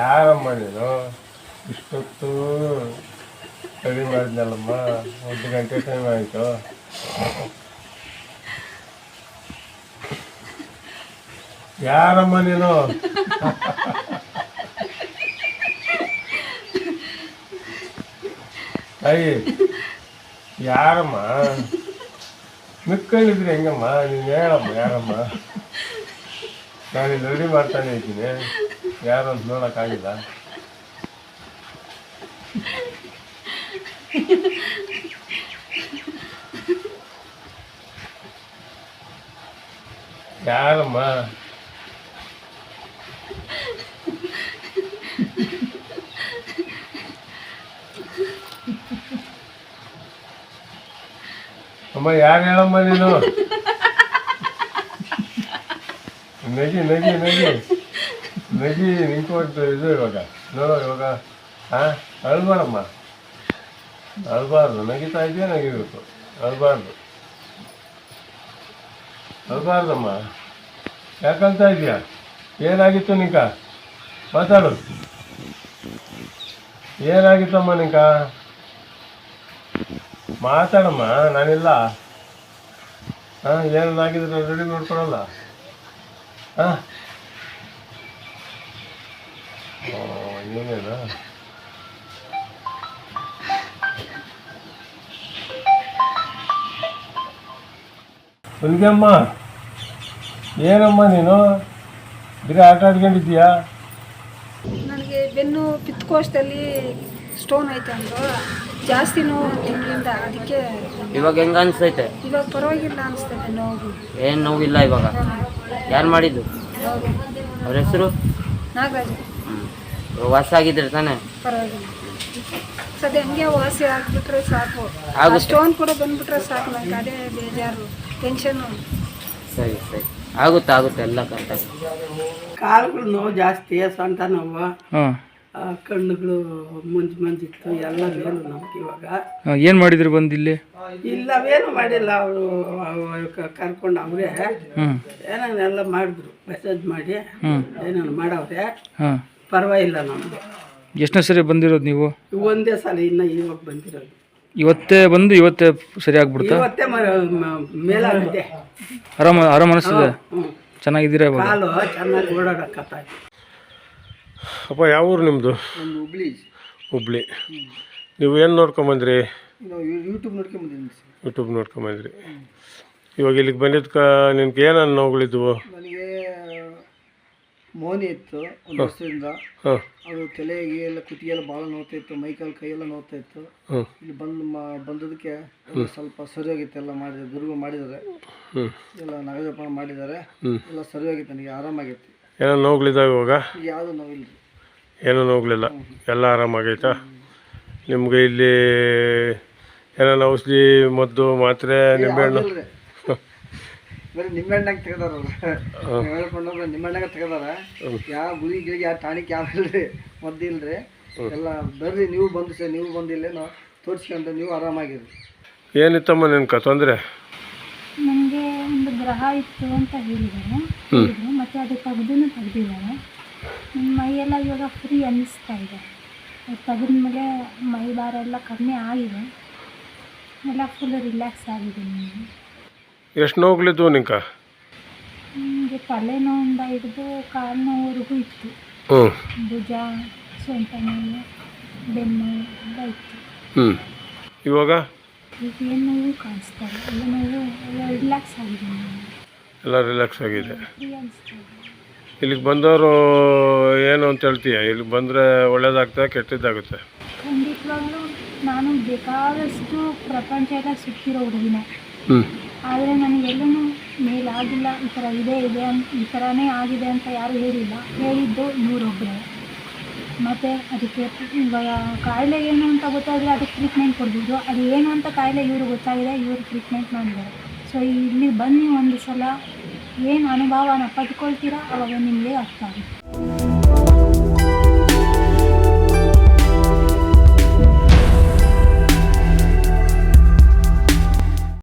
ಯಾರಮ್ಮ ಮಾಡಿದ್ರು ಇಷ್ಟೊತ್ತು ರೆಡಿ ಮಾಡಿದ್ನಲ್ಲಮ್ಮ. ಒಂದು ಗಂಟೆ ಟೈಮ್ ಆಯಿತು. ಯಾರಮ್ಮ ನೀನು ತಾಯಿ, ಯಾರಮ್ಮ? ಮಿಕ್ಕಳಿದ್ರೆ ಹೆಂಗಮ್ಮ? ನೀನು ಹೇಳಮ್ಮ, ಯಾರಮ್ಮ? ನಾನು ರೆಡಿ ಮಾಡ್ತಾನೆ ಇದ್ದೀನಿ. ಯಾರು ಅಂತ ನೋಡೋಕ್ಕಾಗಿಲ್ಲ. ಯಾರಮ್ಮ? ಅಮ್ಮ ಯಾರು ಹೇಳಮ್ಮ ನೀನು? ನಗಿ ನಗಿ ನಗಿ. ನಗಿ ನಿಂತ್ಕೊಟ್ಟು ಇದು ಇವಾಗ ನೋಡೋ ಇವಾಗ ಹಾಂ ಅಳ್ಬಾರಮ್ಮ ಅಳ್ಬಾರ್ದು ನಗಿತಾ ಇದೆಯಾ ನಗಿಬೇಕು ಅಳ್ಬಾರ್ದು ಅಳ್ಬಾರ್ದಮ್ಮ ಯಾಕಂತ ಇದೆಯಾ ಏನಾಗಿತ್ತು ನಿಂಕ ಮಾತಾಡು ಏನಾಗಿತ್ತಮ್ಮ ನಿಂಕ ಮಾತಾಡಮ್ಮ ನಾನಿಲ್ಲ ಹಾಂ ಏನಾಗಿದ್ರೆ ರೆಡಿ ನೋಡ್ಕೊಳಲ್ಲ ಹಾಂ ಏನೇನಾ ಹುಲ್ಗಮ್ಮ ಏನಮ್ಮ ನೀನು? ಬರೀ ಆಟ ಆಡ್ಕೊಂಡಿದ್ದೀಯಾ? ನನಗೆ ಬೆನ್ನು ಪಿತ್ತಕೋಶದಲ್ಲಿ ಸ್ಟೋನ್ ಐತೆ ಅಂದ್ರು. ಜಾಸ್ತಿ ನೋವು ತಿಂಗಳಿಂದ ಅದಕ್ಕೆ ಇವಾಗ ಹೆಂಗ ಅನಿಸ್ತೈತೆ? ಇವಾಗ ಪರವಾಗಿಲ್ಲ ಅನಿಸ್ತದೆ ನೋವು. ಏನು ನೋವಿಲ್ಲ ಇವಾಗ? ಯಾರು ಮಾಡಿದ್ದು? ಅವ್ರ ಹೆಸರು? ನಾಗರಾಜ್. ವಾಸ ಆಗಿದ್ರೆ ತಾನೆ? ಪರವಾಗಿಲ್ಲ. ಸದ್ಯ ಹಂಗೆ ವಾಸಿ ಆಗ್ಬಿಟ್ರೆ ಸಾಕು. ಆಗುತ್ತೆ. ಸ್ಟೋನ್ ಕೂಡ ಬಂದ್ಬಿಟ್ರೆ ಸಾಕು ನನಗೆ ಅದೇ ಬೇಜಾರು ಟೆನ್ಷನ್ನು ಸರಿ ಸರಿ. ಆಗುತ್ತೆ ಆಗುತ್ತೆ ಎಲ್ಲ ಕರೆಕ್ಟಾಗಿ ಕಾಲುಗಳು ನೋವು ಜಾಸ್ತಿ ಸೊಂಟ ನೋವು ಹಾಂ. ಆ, ಕಣ್ಣುಗಳು ಮಂಜು ಮಂಜಿತ್ತು ಎಲ್ಲ ಮೇಲು ನಮ್ಗೆ ಇವಾಗ. ಏನು ಮಾಡಿದ್ರಿ ಬಂದು ಇಲ್ಲಿ ಇಲ್ಲವೇನು ಮಾಡಿಲ್ಲ ಅವರು ಕರ್ಕೊಂಡು ಅವರೇ. ಹ್ಞೂ ಏನೇನೆಲ್ಲ ಮಾಡಿದ್ರು ಮೆಸೇಜ್ ಮಾಡಿ. ಏನೇನು ಮಾಡವ್ರೆ. ಹಾಂ. ಪರವಾಗಿಲ್ಲ ನಮ್ಗೆ. ಎಷ್ಟನೇ ಸರಿ ಬಂದಿರೋದು ನೀವು? ಒಂದೇ ಸಲ ಇನ್ನು ಇವಾಗ ಬಂದಿರೋದು. ಇವತ್ತೇ ಬಂದು ಇವತ್ತೇ ಸರಿ ಆಗ್ಬಿಡ್ತಾ? ಇವತ್ತೇ ಮ ಮ- ಮೇಲಾಗಿದೆ. ಆರಾಮ ಆರಾಮ ಅನಿಸ್ತದೆ? ಹ್ಞೂ ಚೆನ್ನಾಗಿದ್ದೀರಾ ಇವಾಗ? ಕಾಲು ಚೆನ್ನಾಗಿ ಓಡಾಡಕತ್ತಾಯ್ತು. ಅಪ್ಪ ಯಾವ ಊರು ನಿಮ್ಮದು ಹುಬ್ಳಿ. ಹುಬ್ಳಿ. ನೀವು ಏನು ನೋಡ್ಕೊಂಬಂದ್ರಿ ಯೂಟ್ಯೂಬ್ ನೋಡ್ಕೊಂಬಂದಿದ್ದೀನಿ ಯೂಟ್ಯೂಬ್ ನೋಡ್ಕೊಂಬಂದ್ರಿ ಇವಾಗ ಇಲ್ಲಿಗೆ ಬಂದಿದ್ಕ ನಿಮ್ಗೆ ಏನನ್ನ ನೋವುಗಳಿದ್ವು ನನಗೆ ಮೋನಿ ಇತ್ತು ಒಂದು ವರ್ಷದಿಂದ. ಅದು ತಲೆಗೆ ಎಲ್ಲ ಕುಟಿಯೆಲ್ಲ ಭಾಳ ನೋವ್ತಾ ಇತ್ತು ಮೈಕಾಲು ಕೈಯೆಲ್ಲ ನೋವ್ತಾ ಇತ್ತು. ಇಲ್ಲಿ ಬಂದು ಮಾ ಬಂದದಕ್ಕೆ ಸ್ವಲ್ಪ ಸರಿಯಾಗಿತ್ತು ಎಲ್ಲ ಮಾಡಿದ್ದಾರೆ ದುರ್ಗ ಮಾಡಿದ್ದಾರೆ. ಎಲ್ಲ ನಾಗಜಪ ಮಾಡಿದ್ದಾರೆ. ಎಲ್ಲ ಸರಿಯಾಗಿತ್ತು ನನಗೆ ಆರಾಮಾಗಿತ್ತು. ಏನೋ ನೋವುಗಳಿದ್ದಾವೆ ಇವಾಗ? ಯಾವುದೂ ನೋವಿಲ್ಲ ಏನೋ ನೋವುಗಳಿಲ್ಲ? ಎಲ್ಲ ಆರಾಮಾಗೈತಾ? ನಿಮ್ಗೆ ಇಲ್ಲಿ ಏನಾನ ಔಷಧಿ ಮದ್ದು ಮಾತ್ರೆ ನಿಂಬೆಹಣ್ಣು ಬರೀ ನಿಂಬೆಹಣ್ಣಾಗ ತೆಗ್ದಾರ ಅವ್ರು. ಹೇಳ್ಕೊಂಡು ನಿಂಬೆಹಣ್ಣಾಗ ತೆಗ್ದಾರ. ಯಾವ ಗುಳಿ ಗಿಳಿಗೆ ಯಾವ ಟಾಣಿಕ್ ಯಾವ ಇಲ್ರಿ ಮದ್ದು ಇಲ್ರಿ. ಎಲ್ಲ ಬರ್ರಿ ನೀವು ಬಂದು ಸರ್ ನೀವು ಬಂದಿಲ್ಲೇನೋ ತೋರಿಸ್ಕೊಂಡು ನೀವು ಆರಾಮಾಗಿರಿ. ಏನಿತ್ತಮ್ಮ ನಿನ್ಕ ತೊಂದರೆ? ನನಗೆ ಒಂದು ಗ್ರಹ ಇತ್ತು ಅಂತ ಹೇಳಿದ್ದಾರೆ ಮತ್ತೆ ಅದಕ್ಕೆ ಅದು ತೆಗೆದು ತೆಗೆದಿದ್ದಾರೆ. ಮೈಯೆಲ್ಲ ಇವಾಗ ಫ್ರೀ ಅನ್ನಿಸ್ತಾ ಇದೆ. ತೆಗೆದ್ಮೇಲೆ ಮೈ ಭಾರ ಎಲ್ಲ ಕಮ್ಮಿ ಆಗಿದೆ. ಎಲ್ಲ ಫುಲ್ ರಿಲ್ಯಾಕ್ಸ್ ಆಗಿದೆ ನನಗೆ ಎಷ್ಟು ನೋವುಗಳಿದ್ವು ನಿಂಕ ನನಗೆ ತಲೆನೋವಿಂದ ಹಿಡಿದು ಕಾಲು ನೋವರೆಗೂ ಇತ್ತು. ಹ್ಞೂ ಭುಜ ಸೊಂಟ ನೋವು ಬೆನ್ನು ಎಲ್ಲ ಇತ್ತು. ಹ್ಞೂ ಇವಾಗ? ಈಗ ಏನು ನೋವು ಕಾಣಿಸ್ತಾ ಇಲ್ಲ. ಎಲ್ಲ ನೋವು ಎಲ್ಲ ರಿಲ್ಯಾಕ್ಸ್ ಆಗಿದೆ ಎಲ್ಲ ರಿಲ್ಯಾಕ್ಸ್ ಆಗಿದೆ. ಫ್ರೀ ಅನಿಸ್ತಾ ಇದೆ. ಇಲ್ಲಿಗೆ ಬಂದವರು ಏನು ಅಂತ ಹೇಳ್ತೀಯ? ಇಲ್ಲಿಗೆ ಬಂದರೆ ಒಳ್ಳೇದಾಗ್ತದೆ ಕೆಟ್ಟದ್ದಾಗುತ್ತೆ ಖಂಡಿತವಾಗ್ಲೂ ನಾನು ಬೇಕಾದಷ್ಟು ಪ್ರಪಂಚ ಎಲ್ಲ ಸುತ್ತಿರೋ ಹುಡುಗಿನ. ಹ್ಞೂ ಆದರೆ ನನಗೆಲ್ಲೂ ಮೇಲಾಗಿಲ್ಲ, ಈ ಥರ ಇದೇ ಇದೆ ಅಂತ ಈ ಥರನೇ ಆಗಿದೆ ಅಂತ ಯಾರೂ ಹೇಳಿಲ್ಲ. ಹೇಳಿದ್ದು ಇವರೊಬ್ಬರೇ ಮತ್ತು ಅದಕ್ಕೆ ಇವಾಗ ಕಾಯಿಲೆ ಏನು ಅಂತ ಗೊತ್ತಾದರೆ ಅದಕ್ಕೆ ಟ್ರೀಟ್ಮೆಂಟ್ ಕೊಡ್ಬೋದು. ಅದು ಏನು ಅಂತ ಕಾಯಿಲೆ ಇವರು ಗೊತ್ತಾಗಿದೆ, ಇವರು ಟ್ರೀಟ್ಮೆಂಟ್ ಮಾಡಿದ್ದಾರೆ. ಸೊ ಇಲ್ಲಿ ಬನ್ನಿ ಒಂದು ಸಲ. ಏನು ಅನುಭವನ ಪಡ್ಕೊಳ್ತೀರಾ ಅವಾಗ ನಿಮಗೆ ಅರ್ಥ ಆಗುತ್ತೆ.